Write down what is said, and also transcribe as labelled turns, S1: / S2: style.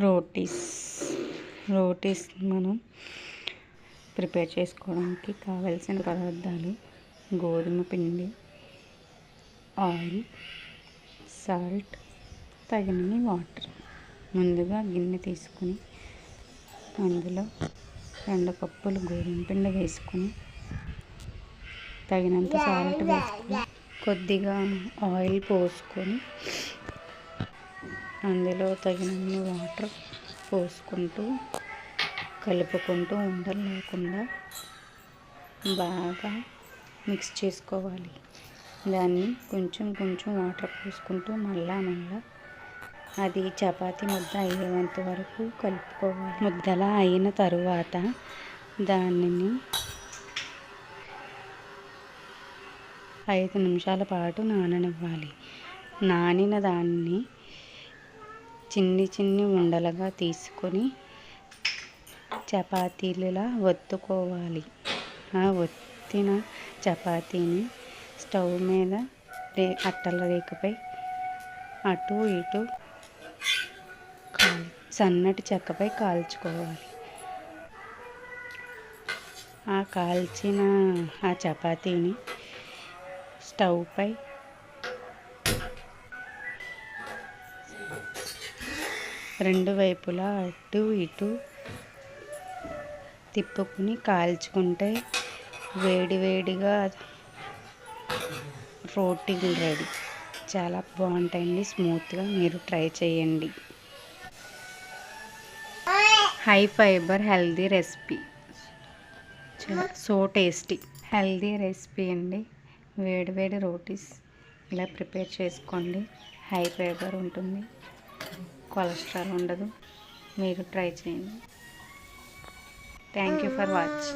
S1: రోటీస్ రోటీస్ మనం ప్రిపేర్ చేసుకోవడానికి కావలసిన పదార్థాలు గోధుమ పిండి ఆయిల్ సాల్ట్ తగినన్ని వాటర్. ముందుగా గిన్నె తీసుకుని అందులో రెండు కప్పులు గోధుమ పిండి వేసుకొని తగినంత సాల్ట్ వేసుకొని కొద్దిగా ఆయిల్ పోసుకొని అందులో తగినన్ని వాటర్ పోసుకుంటూ కలుపుకుంటూ ఉండలు లేకుండా బాగా మిక్స్ చేసుకోవాలి. దాన్ని కొంచెం కొంచెం వాటర్ పోసుకుంటూ మళ్ళా మళ్ళా అది చపాతీ ముద్ద అయ్యేంత వరకు కలుపుకోవాలి. ముద్దలా అయిన తరువాత దానిని ఐదు నిమిషాల పాటు నాననివ్వాలి. నానిన దాన్ని చిన్ని చిన్ని ఉండలుగా తీసుకొని చపాతీలులా ఒత్తుకోవాలి. ఆ ఒత్తిన చపాతీని స్టవ్ మీద రే అట్టల రేకుపై అటు ఇటు కాల్ సన్నటి చెక్కపై కాల్చుకోవాలి. ఆ కాల్చిన ఆ చపాతీని స్టవ్పై రెండు వైపులా అటు ఇటు తిప్పుకుని కాల్చుకుంటే వేడి వేడిగా రోటీలు రెడీ. చాలా బాగుంటాయండి స్మూత్గా మీరు ట్రై చేయండి. High fibre healthy recipe. So tasty. Healthy recipe అండి. వేడి వేడి రోటీస్. ఇలా ప్రిపేర్ చేసుకోండి. హై ఫైబర్ ఉంటుంది. కొలెస్ట్రాల్ ఉండదు. మీరు ట్రై చేయండి. Thank you for watch